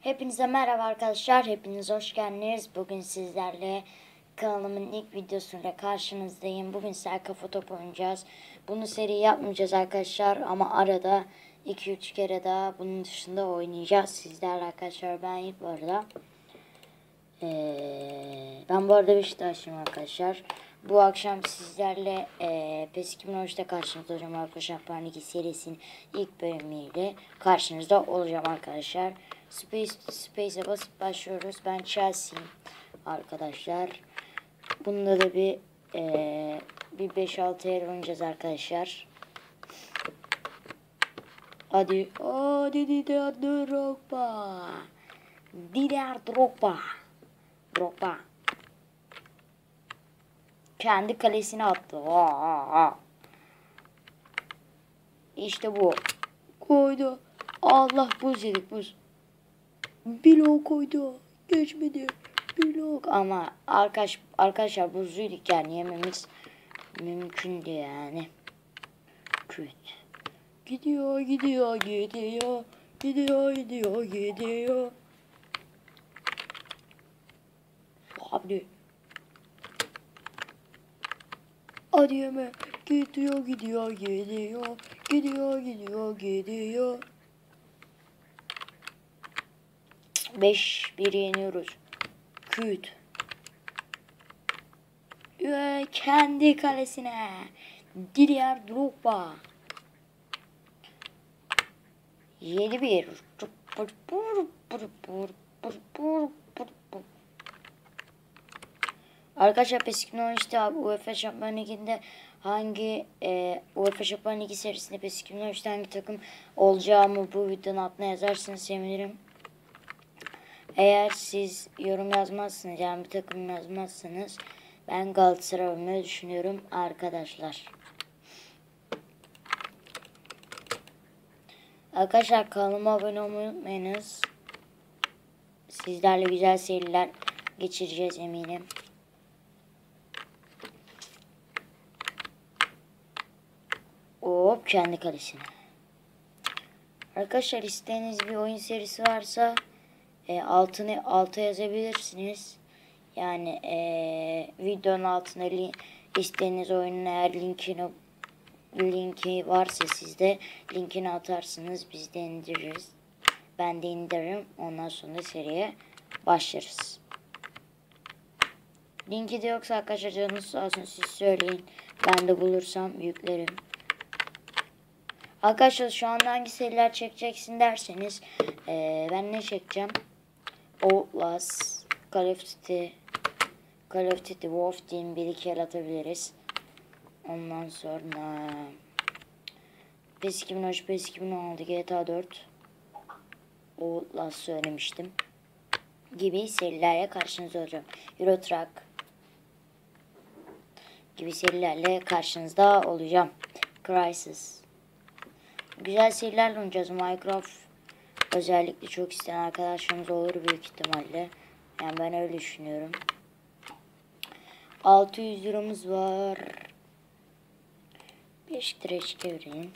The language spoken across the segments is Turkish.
Hepinize merhaba arkadaşlar. Hepiniz hoş geldiniz. Bugün sizlerle kanalımın ilk videosuyla karşınızdayım. Bugün sizler kafa oynayacağız. Bunu seri yapmayacağız arkadaşlar ama arada 2-3 kere daha bunun dışında oynayacağız. Sizlerle arkadaşlar ben ilk bu arada. Ee, ben bu arada Beşiktaşlıyım arkadaşlar. Bu akşam sizlerle e, PES 2013'te karşınızda olacağım arkadaşlar. Parniki serisinin ilk bölümüyle karşınızda olacağım arkadaşlar. Space Space'e basıp başlıyoruz. Ben Chelsea'yim arkadaşlar. Bunda da bir e, bir 5-6 yer oynayacağız arkadaşlar. Hadi. Hadi Didier Drogba. Didier Drogba. Drogba. Kendi kalesine attı. Aa. İşte bu. Koydu. Allah buz yedik buz. Blok koydu. Geçmedi. Blok. Ama arkadaş, arkadaşlar buzluyduk yani yememiz mümkündü yani. Kötü. Gidiyor gidiyor gidiyor. Gidiyor gidiyor gidiyor. Abi. Hadi yeme. Gidiyor gidiyor gidiyor. Gidiyor gidiyor gidiyor. 5-1 yeniyoruz. Küt. Ve kendi kalesine. Didier Drogba. 7-1. Arkadaşlar PES 2013'te abi UEFA Şampiyon Ligi'nde hangi e, UEFA Şampiyon Ligi serisinde PES 2013'te hangi takım olacağımı bu videonun altına yazarsanız sevinirim. Eğer siz yorum yazmazsınız yani bir takım yazmazsanız ben Galatasaray olmayı düşünüyorum arkadaşlar. Arkadaşlar kanalıma abone olmayı unutmayınız. Sizlerle güzel seyirler geçireceğiz eminim. Hop kendi kalesine. Arkadaşlar isteğiniz bir oyun serisi varsa e, altını alta yazabilirsiniz. Yani e, videonun altına istediğiniz oyunun eğer linkini linki varsa sizde linkini atarsınız biz de indiririz. Ben de indiririm. Ondan sonra seriye başlarız. Linki de yoksa arkadaşlar canınız sağ olsun siz söyleyin. Ben de bulursam yüklerim. Arkadaşlar şu anda hangi seriler çekeceksin derseniz ee, ben ne çekeceğim? Outlast, Call of Duty, Call of Duty Wolf Team bir iki el atabiliriz. Ondan sonra PES 2013, PES 2016, GTA 4, Outlast söylemiştim. Gibi serilerle karşınızda olacağım. Euro Truck gibi serilerle karşınızda olacağım. Crisis. Güzel serilerle oynayacağız. Minecraft özellikle çok isteyen arkadaşlarımız olur büyük ihtimalle. Yani ben öyle düşünüyorum. 600 liramız var. 5 lira çevirin.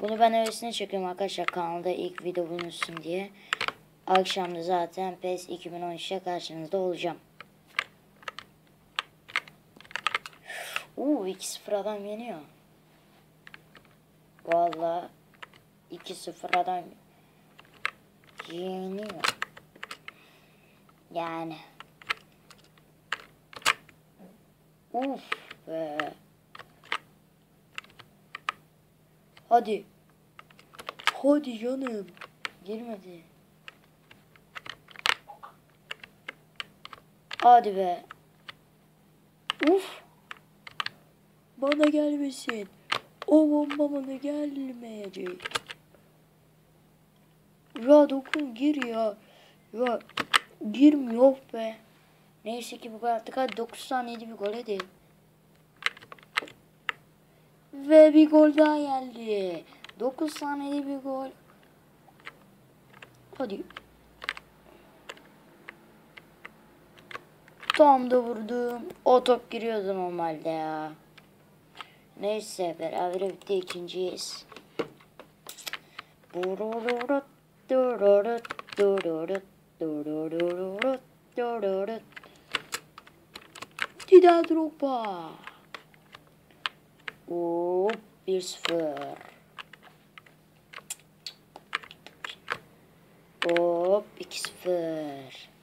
Bunu ben öylesine çekiyorum arkadaşlar kanalda ilk video bulunsun diye. Akşamda zaten PES 2013'te karşınızda olacağım. 2-0 adam yeniyor. Valla 2-0 adam yeniyor. Yani. Uf be. Hadi. Hadi canım. Girmedi. Hadi be. Uf. Bana gelmesin. O bomba bana gelmeyecek. Ya dokun gir ya. Ya girmiyor be. Neyse ki bu gol attık. Hadi 9 saniyede bir gol hadi. Ve bir gol daha geldi. 9 saniyede bir gol. Hadi. Tam da vurdum. O top giriyordu normalde ya. Neyse beraber bitti ikinciyiz. Dider Drogba. Hop 1-0. Hop 2-0.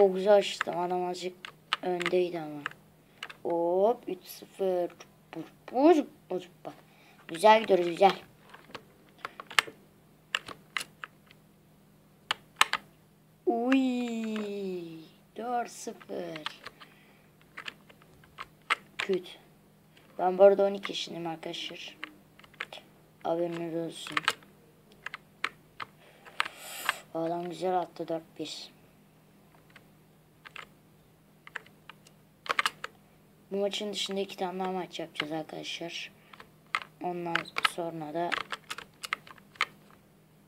Çok güzel açtım. Adam azıcık öndeydi ama. Hop 3-0. Bur, bur, bur. Güzel gidiyoruz güzel. Uy 4-0. Kötü. Ben bu arada 12 yaşındayım arkadaşlar. Haberiniz olsun. Adam güzel attı 4-1. Bu maçın dışında iki tane daha maç yapacağız arkadaşlar. Ondan sonra da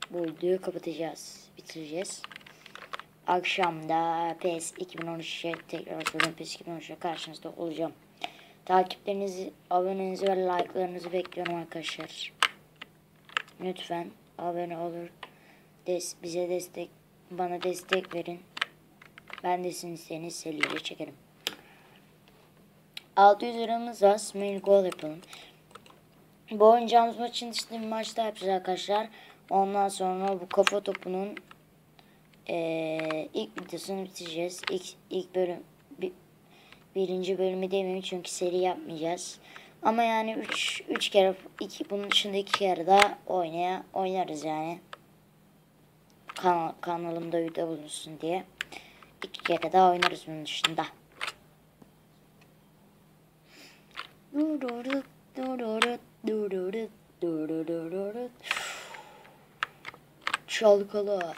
bu videoyu kapatacağız. Bitireceğiz. Akşamda PES 2013'e tekrar söylüyorum PES 2013'e karşınızda olacağım. Takiplerinizi, abonenizi ve like'larınızı bekliyorum arkadaşlar. Lütfen abone olur. Des, bize destek, bana destek verin. Ben de sizin isteğinizi serileri çekerim. 600 liramız var. Mail goal yapalım. Bu oynayacağımız maçın dışında bir maç yapacağız arkadaşlar. Ondan sonra bu kafa topunun eee, ilk videosunu bitireceğiz. İlk, ilk bölüm bir, birinci bölümü demeyeyim çünkü seri yapmayacağız. Ama yani 3 3 kere iki bunun dışında iki kere daha oynaya oynarız yani. Kanal, kanalımda video bulunsun diye. iki kere daha oynarız bunun dışında. Çalkala.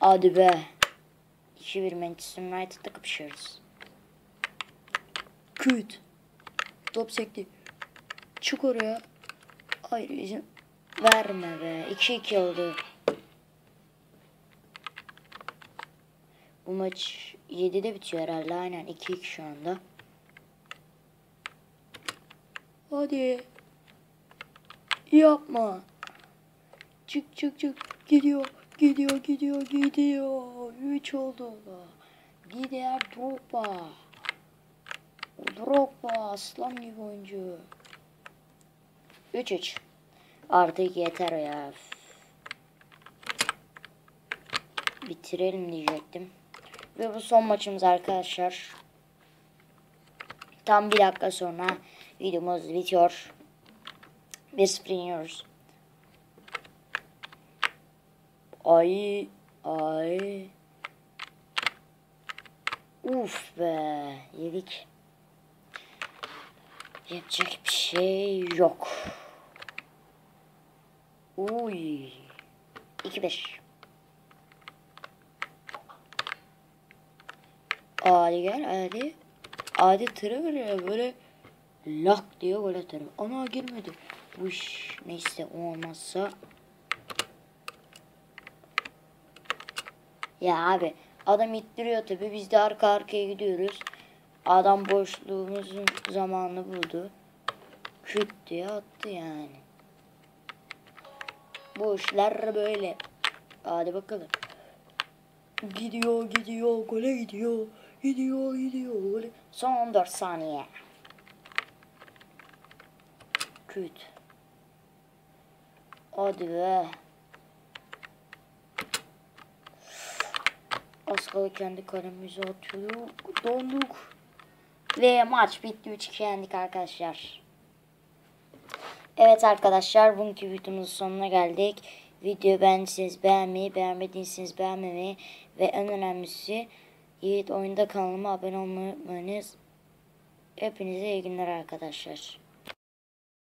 Hadi be. 2-1 Manchester United'da kapışıyoruz. Küt. Top sekti. Çık oraya. Hayır izin verme be. 2-2 oldu. Bu maç 7'de bitiyor herhalde. Aynen 2-2 şu anda. Hadi. Yapma. Çık çık çık. Gidiyor. Gidiyor gidiyor gidiyor. 3 oldu. Diğer Drogba. Drogba aslan gibi oyuncu. 3-3. Artık yeter ya. Bitirelim diyecektim. Ve bu son maçımız arkadaşlar. Tam bir dakika sonra videomuz bitiyor. 1-0 yeniyoruz. Ay ay. Uf be yedik. Yapacak bir şey yok. Uy. 2-5. Hadi gel hadi. Hadi tırı vuruyor böyle lak diye gol atarım. Ama girmedi. Bu iş neyse o olmazsa. Ya abi adam ittiriyor tabi biz de arka arkaya gidiyoruz. Adam boşluğumuzun zamanını buldu. Küt diye attı yani. Bu işler böyle. Hadi bakalım. Gidiyor gidiyor gole gidiyor. Gidiyor gidiyor gole. Son 14 saniye. Küt. Hadi be. Az kala kendi kalemize atıyor. Donduk. Ve maç bitti. 3-2 yendik arkadaşlar. Evet arkadaşlar bugünkü videomuzun sonuna geldik. Video beğendiyseniz beğenmeyi, beğenmediyseniz beğenmemeyi ve en önemlisi Yiğit Oyunda kanalıma abone olmayı unutmayınız. Hepinize iyi günler arkadaşlar.